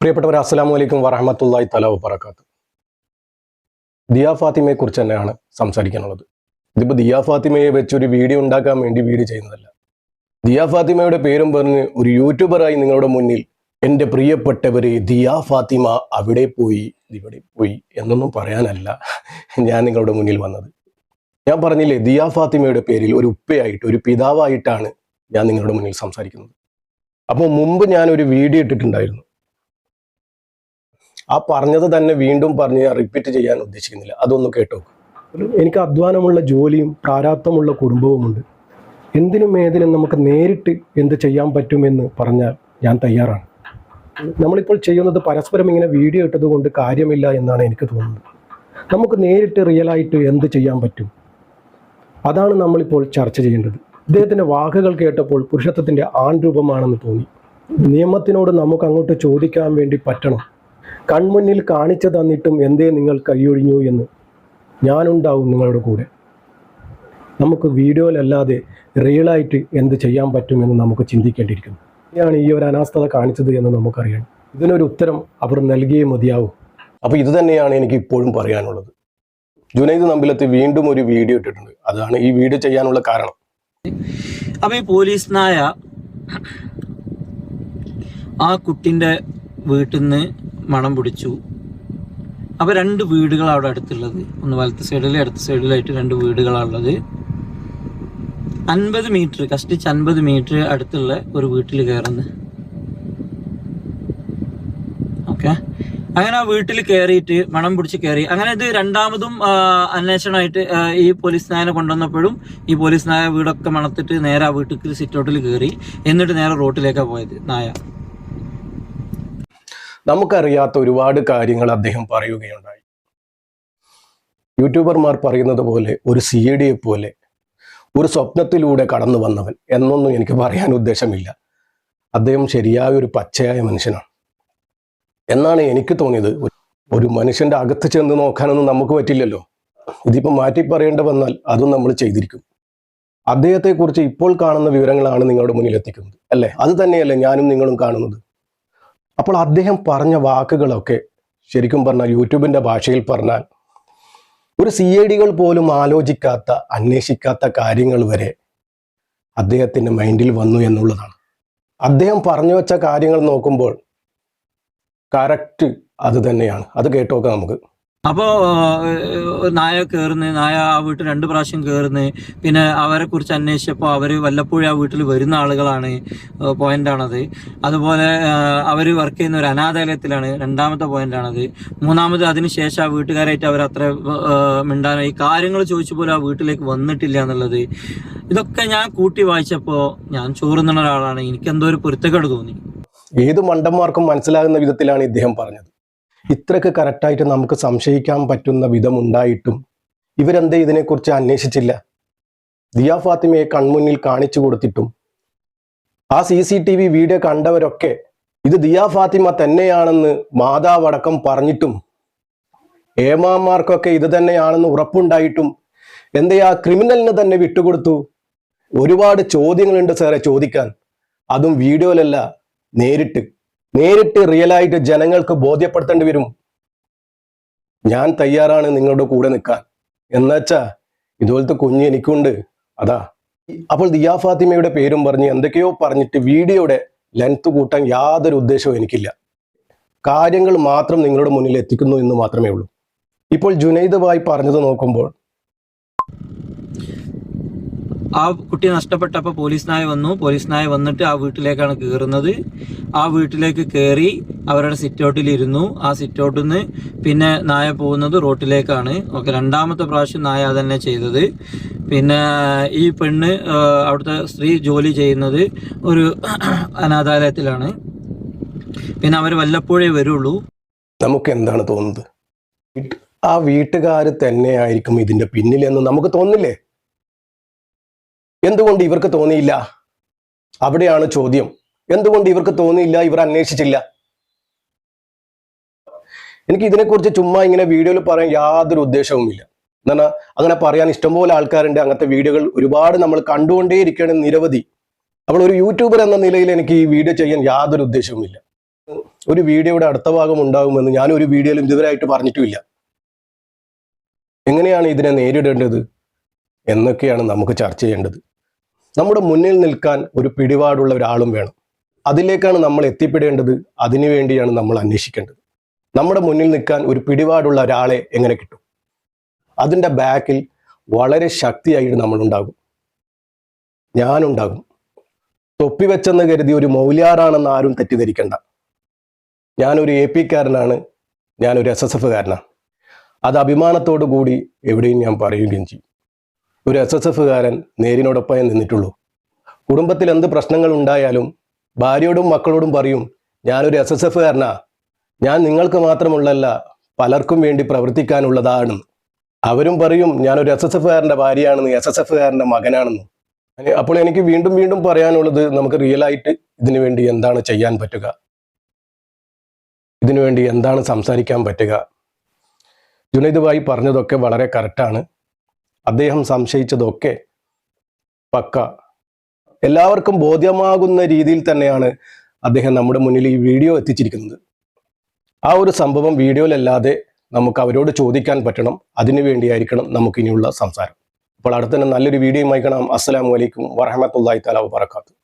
പ്രിയപ്പെട്ടവർ അസ്സാം അലൈക്കും വറഹമത്തല്ലായി തല വബറക്കാത്ത് ദിയാ ഫാത്തിമയെ കുറിച്ച് തന്നെയാണ് സംസാരിക്കാനുള്ളത്. ഇതിപ്പോ ദിയാ ഫാത്തിമയെ വെച്ച് ഒരു വീഡിയോ ഉണ്ടാക്കാൻ വേണ്ടി വീഡിയോ ചെയ്യുന്നതല്ല. ദിയാ ഫാത്തിമയുടെ പേരും പറഞ്ഞ് ഒരു യൂട്യൂബറായി നിങ്ങളുടെ മുന്നിൽ എന്റെ പ്രിയപ്പെട്ടവരെ ദിയാ ഫാത്തിമ അവിടെ പോയി ഇവിടെ പോയി എന്നൊന്നും പറയാനല്ല ഞാൻ നിങ്ങളുടെ മുന്നിൽ വന്നത്. ഞാൻ പറഞ്ഞില്ലേ ദിയാ ഫാത്തിമയുടെ പേരിൽ ഒരു ഉപ്പയായിട്ട് ഒരു പിതാവായിട്ടാണ് ഞാൻ നിങ്ങളുടെ മുന്നിൽ സംസാരിക്കുന്നത്. അപ്പോൾ മുമ്പ് ഞാൻ ഒരു വീഡിയോ ഇട്ടിട്ടുണ്ടായിരുന്നു. ആ പറഞ്ഞത് തന്നെ വീണ്ടും പറഞ്ഞ് ഞാൻ റിപ്പീറ്റ് ചെയ്യാൻ ഉദ്ദേശിക്കുന്നില്ല. അതൊന്നും കേട്ടോ എനിക്ക് അധ്വാനമുള്ള ജോലിയും പ്രാരാബ്ധമുള്ള കുടുംബവുമുണ്ട് എന്തിനും ഏതിനും നമുക്ക് നേരിട്ട് എന്ത് ചെയ്യാൻ പറ്റുമെന്ന് പറഞ്ഞാൽ ഞാൻ തയ്യാറാണ്. നമ്മളിപ്പോൾ ചെയ്യുന്നത് പരസ്പരം ഇങ്ങനെ വീഡിയോ ഇട്ടത് കൊണ്ട് കാര്യമില്ല എന്നാണ് എനിക്ക് തോന്നുന്നത്. നമുക്ക് നേരിട്ട് റിയലായിട്ട് എന്ത് ചെയ്യാൻ പറ്റും? അതാണ് നമ്മളിപ്പോൾ ചർച്ച ചെയ്യേണ്ടത്. ഇദ്ദേഹത്തിന്റെ വാക്കുകൾ കേട്ടപ്പോൾ പുരുഷത്വത്തിന്റെ ആൺരൂപമാണെന്ന് തോന്നി. നിയമത്തിനോട് നമുക്ക് അങ്ങോട്ട് ചോദിക്കാൻ വേണ്ടി പറ്റണം. കൺമുന്നിൽ കാണിച്ചു തന്നിട്ടും എന്തേ നിങ്ങൾ കൈയൊഴിഞ്ഞു എന്ന് ഞാനുണ്ടാവും നിങ്ങളുടെ കൂടെ. നമുക്ക് വീഡിയോയിലല്ലാതെ റിയലായിട്ട് എന്ത് ചെയ്യാൻ പറ്റുമെന്ന് നമുക്ക് ചിന്തിക്കേണ്ടിയിരിക്കുന്നു. ഇനിയാണ് ഈ ഒരു അനാസ്ഥത കാണിച്ചത് എന്ന് നമുക്കറിയാം. ഇതിനൊരു ഉത്തരം അവർ നൽകിയേ മതിയാവും. അപ്പോൾ ഇത് തന്നെയാണ് എനിക്ക് ഇപ്പോഴും പറയാനുള്ളത്. ജുനൈദ് നമ്പിലത്ത് വീണ്ടും ഒരു വീഡിയോ ഇട്ടിട്ടുണ്ട്. അതാണ് ഈ വീഡിയോ ചെയ്യാനുള്ള കാരണം. അപ്പൊ ഈ പോലീസ് നായ ആ കുട്ടിന്റെ വീട്ടിൽ നിന്ന് മണം പിടിച്ചു. അപ്പോൾ രണ്ട് വീടുകളാണ് അവിടെ അടുത്തുള്ളത്. ഒന്ന് വലത്ത് സൈഡിലും അടുത്ത സൈഡിലായിട്ട് രണ്ട് വീടുകളാണുള്ളത് അൻപത് മീറ്റർ കഷ്ടിച്ച് അൻപത് മീറ്റർ അടുത്തുള്ള ഒരു വീട്ടിൽ കയറുന്നു ഓക്കെ അങ്ങനെ ആ വീട്ടിൽ കയറിയിട്ട് മണം പിടിച്ച് കയറി അങ്ങനെ ഇത് രണ്ടാമതും അന്വേഷണമായിട്ട് ഈ പോലീസ് നായനെ കൊണ്ടുവന്നപ്പോഴും ഈ പോലീസ് നായ വീടൊക്കെ മണത്തിട്ട് നേരെ ആ വീട്ടിൽ സിറ്റ് ഔട്ടിൽ കയറി എന്നിട്ട് നേരെ റോട്ടിലേക്കാണ് പോയത് നായ. നമുക്കറിയാത്ത ഒരുപാട് കാര്യങ്ങൾ അദ്ദേഹം പറയുകയുണ്ടായി. യൂട്യൂബർമാർ പറയുന്നത് പോലെ ഒരു സി ഡിയെ പോലെ ഒരു സ്വപ്നത്തിലൂടെ കടന്നു വന്നവൻ എന്നൊന്നും എനിക്ക് പറയാൻ ഉദ്ദേശമില്ല. അദ്ദേഹം ശരിയായ ഒരു പച്ചയായ മനുഷ്യനാണ്. എന്നാണ് എനിക്ക് തോന്നിയത്. ഒരു മനുഷ്യന്റെ അകത്ത് ചെന്ന് നോക്കാനൊന്നും നമുക്ക് പറ്റില്ലല്ലോ. ഇതിപ്പോൾ മാറ്റി പറയേണ്ടി വന്നാൽ അതും നമ്മൾ ചെയ്തിരിക്കും. അദ്ദേഹത്തെക്കുറിച്ച് ഇപ്പോൾ കാണുന്ന വിവരങ്ങളാണ് നിങ്ങളുടെ മുന്നിൽ എത്തിക്കുന്നത് അല്ലേ? അത് തന്നെയല്ലേ ഞാനും നിങ്ങളും കാണുന്നത്. അപ്പോൾ അദ്ദേഹം പറഞ്ഞ വാക്കുകളൊക്കെ ശരിക്കും പറഞ്ഞാൽ യൂട്യൂബിന്റെ ഭാഷയിൽ പറഞ്ഞാൽ ഒരു സി ഐ ഡികൾ പോലും ആലോചിക്കാത്ത അന്വേഷിക്കാത്ത കാര്യങ്ങൾ വരെ അദ്ദേഹത്തിന്റെ മൈൻഡിൽ വന്നു എന്നുള്ളതാണ്. അദ്ദേഹം പറഞ്ഞു വെച്ച കാര്യങ്ങൾ നോക്കുമ്പോൾ കറക്റ്റ് അത് തന്നെയാണ്. അത് കേട്ടോക്കാം നമുക്ക്. അപ്പോ ഏഹ്, നായ കയറുന്നു നായ ആ വീട്ടിൽ രണ്ട് പ്രാവശ്യം കയറുന്നു പിന്നെ അവരെ കുറിച്ച് അന്വേഷിച്ചപ്പോൾ അവർ വല്ലപ്പോഴും ആ വീട്ടിൽ വരുന്ന ആളുകളാണ് പോയിന്റ് ആണത്. അതുപോലെ അവർ വർക്ക് ചെയ്യുന്ന ഒരു അനാഥാലയത്തിലാണ് രണ്ടാമത്തെ പോയിന്റ് ആണത്. മൂന്നാമത് അതിനുശേഷം ആ വീട്ടുകാരായിട്ട് അവർ അത്ര ഈ കാര്യങ്ങൾ ചോദിച്ചു പോലും ആ വീട്ടിലേക്ക് വന്നിട്ടില്ല എന്നുള്ളത്. ഇതൊക്കെ ഞാൻ കൂട്ടി വായിച്ചപ്പോൾ ഞാൻ ചോറുന്ന ഒരാളാണ്. എനിക്ക് എന്തോ ഒരു പൊരുത്തക്കേട് തോന്നി. ഏത് മണ്ടന്മാർക്കും മനസ്സിലാകുന്ന വിധത്തിലാണ് ഇദ്ദേഹം പറഞ്ഞത്. ഇത്രക്ക് കറക്റ്റായിട്ട് നമുക്ക് സംശയിക്കാൻ പറ്റുന്ന വിധം ഉണ്ടായിട്ടും ഇവരെന്തേ ഇതിനെക്കുറിച്ച് അന്വേഷിച്ചില്ല? ദിയ ഫാത്തിമയെ കൺമുന്നിൽ കാണിച്ചു കൊടുത്തിട്ടും ആ C C T V video കണ്ടവരൊക്കെ ഇത് ദിയ ഫാത്തിമ തന്നെയാണെന്ന് മാതാവടക്കം പറഞ്ഞിട്ടും ഏമാമാർക്കൊക്കെ ഇത് തന്നെയാണെന്ന് ഉറപ്പുണ്ടായിട്ടും എന്തേ ആ ക്രിമിനലിന് തന്നെ വിട്ടുകൊടുത്തു? ഒരുപാട് ചോദ്യങ്ങളുണ്ട് സാറേ ചോദിക്കാൻ. അതും വീഡിയോയിലല്ല നേരിട്ട്. നേരിട്ട് റിയലായിട്ട് ജനങ്ങൾക്ക് ബോധ്യപ്പെടുത്തേണ്ടി വരും. ഞാൻ തയ്യാറാണ് നിങ്ങളുടെ കൂടെ നിൽക്കാൻ. എന്നുവെച്ചാ ഇതുപോലത്തെ കുഞ്ഞ് എനിക്കുണ്ട്. അതാ. അപ്പോൾ ദിയാ ഫാത്തിമയുടെ പേരും പറഞ്ഞ് എന്തൊക്കെയോ പറഞ്ഞിട്ട് വീഡിയോയുടെ ലെങ്ത് കൂട്ടാൻ യാതൊരു ഉദ്ദേശവും എനിക്കില്ല. കാര്യങ്ങൾ മാത്രം നിങ്ങളുടെ മുന്നിൽ എത്തിക്കുന്നു എന്ന് മാത്രമേ ഉള്ളൂ. ഇപ്പോൾ ജുനൈദ് ഭായ് പറഞ്ഞത് നോക്കുമ്പോൾ ആ കുട്ടി നഷ്ടപ്പെട്ടപ്പോൾ പോലീസ് നായ വന്നു. പോലീസ് നായ വന്നിട്ട് ആ വീട്ടിലേക്കാണ് കയറുന്നത് ആ വീട്ടിലേക്ക് കയറി അവരുടെ സിറ്റൗട്ടിൽ ഇരുന്നു. ആ സിറ്റൗട്ടിൽ നിന്ന് പിന്നെ നായ പോകുന്നത് റോട്ടിലേക്കാണ്. ഓക്കെ രണ്ടാമത്തെ പ്രാവശ്യം നായ അതന്നെ ചെയ്തത്. പിന്നെ ഈ പെണ്ണ് അവിടുത്തെ സ്ത്രീ ജോലി ചെയ്യുന്നത് ഒരു അനാഥാലയത്തിലാണ്. പിന്നെ അവർ വല്ലപ്പോഴേ വരുള്ളൂ. നമുക്ക് എന്താണ് തോന്നുന്നത്? ആ വീട്ടുകാർ തന്നെയായിരിക്കും ഇതിന്റെ പിന്നിലെന്ന് നമുക്ക് തോന്നില്ലേ? എന്തുകൊണ്ട് ഇവർക്ക് തോന്നിയില്ല? അവിടെയാണ് ചോദ്യം. എന്തുകൊണ്ട് ഇവർക്ക് തോന്നിയില്ല? ഇവർ അന്വേഷിച്ചില്ല. എനിക്ക് ഇതിനെക്കുറിച്ച് ചുമ്മാ ഇങ്ങനെ വീഡിയോയിൽ പറയാൻ യാതൊരു ഉദ്ദേശവുമില്ല. എന്നാൽ അങ്ങനെ പറയാൻ ഇഷ്ടംപോലെ ആൾക്കാരുണ്ട്. അങ്ങനത്തെ വീഡിയോകൾ ഒരുപാട് നമ്മൾ കണ്ടുകൊണ്ടേയിരിക്കുകയാണ് നിരവധി. അപ്പോൾ ഒരു യൂട്യൂബർ എന്ന നിലയിൽ എനിക്ക് ഈ വീഡിയോ ചെയ്യാൻ യാതൊരു ഉദ്ദേശവുമില്ല. ഒരു വീഡിയോയുടെ അടുത്ത ഭാഗം ഉണ്ടാകുമെന്ന് ഞാൻ ഒരു വീഡിയോയിലും ഇതുവരെയായിട്ട് പറഞ്ഞിട്ടുമില്ല. എങ്ങനെയാണ് ഇതിനെ നേരിടേണ്ടത് എന്നൊക്കെയാണ് നമുക്ക് ചർച്ച ചെയ്യേണ്ടത്. നമ്മുടെ മുന്നിൽ നിൽക്കാൻ ഒരു പിടിപാടുള്ള ഒരാളും വേണം. അതിലേക്കാണ് നമ്മൾ എത്തിപ്പെടേണ്ടത്. അതിനുവേണ്ടിയാണ് നമ്മൾ അന്വേഷിക്കേണ്ടത്. നമ്മുടെ മുന്നിൽ നിൽക്കാൻ ഒരു പിടിപാടുള്ള ഒരാളെ എങ്ങനെ കിട്ടും? അതിന്റെ ബാക്കിൽ വളരെ ശക്തിയായിട്ട് നമ്മളുണ്ടാകും ഞാനുണ്ടാകും തൊപ്പി വെച്ചെന്ന് കരുതി ഒരു മൗലിയാറാണെന്ന് ആരും തെറ്റിദ്ധരിക്കണ്ട. ഞാനൊരു എ പിക്കാരനാണ് ഞാനൊരു എസ് എസ് എഫുകാരനാണ് അത് അഭിമാനത്തോടു കൂടി എവിടെയും ഞാൻ പറയുകയും ചെയ്യും. ഒരു എസ് എസ് എഫുകാരൻ നേരിനോടൊപ്പമേ നിന്നിട്ടുള്ളൂ. കുടുംബത്തിൽ എന്ത് പ്രശ്നങ്ങൾ ഉണ്ടായാലും ഭാര്യയോടും മക്കളോടും പറയും ഞാനൊരു എസ് എസ് എഫുകാരനാ ഞാൻ നിങ്ങൾക്ക് മാത്രമുള്ളല്ല പലർക്കും വേണ്ടി പ്രവർത്തിക്കാനുള്ളതാണ്. അവരും പറയും ഞാനൊരു എസ് എസ് എഫുകാരന്റെ ഭാര്യയാണെന്ന് എസ് എസ് എഫുകാരന്റെ മകനാണെന്ന്. അപ്പോൾ എനിക്ക് വീണ്ടും വീണ്ടും പറയാനുള്ളത് നമുക്ക് റിയലായിട്ട് ഇതിനു വേണ്ടി എന്താണ് ചെയ്യാൻ പറ്റുക? ഇതിനു വേണ്ടി എന്താണ് സംസാരിക്കാൻ പറ്റുക? ജുനൈദ് ഭായി പറഞ്ഞതൊക്കെ വളരെ കറക്റ്റാണ് അദ്ദേഹം സംശയിച്ചതൊക്കെ പക്ക. എല്ലാവർക്കും ബോധ്യമാകുന്ന രീതിയിൽ തന്നെയാണ് അദ്ദേഹം നമ്മുടെ മുന്നിൽ ഈ വീഡിയോ എത്തിച്ചിരിക്കുന്നത്. ആ ഒരു സംഭവം വീഡിയോയിലല്ലാതെ നമുക്ക് അവരോട് ചോദിക്കാൻ പറ്റണം. അതിനു വേണ്ടിയായിരിക്കണം നമുക്കിനിയുള്ള സംസാരം. അപ്പോൾ അടുത്ത തന്നെ നല്ലൊരു വീഡിയോയുമായി കാണാം. അസ്സലാമു അലൈക്കും വറഹമത്തല്ലാഹി തലാവ് വബറകാതുഹു.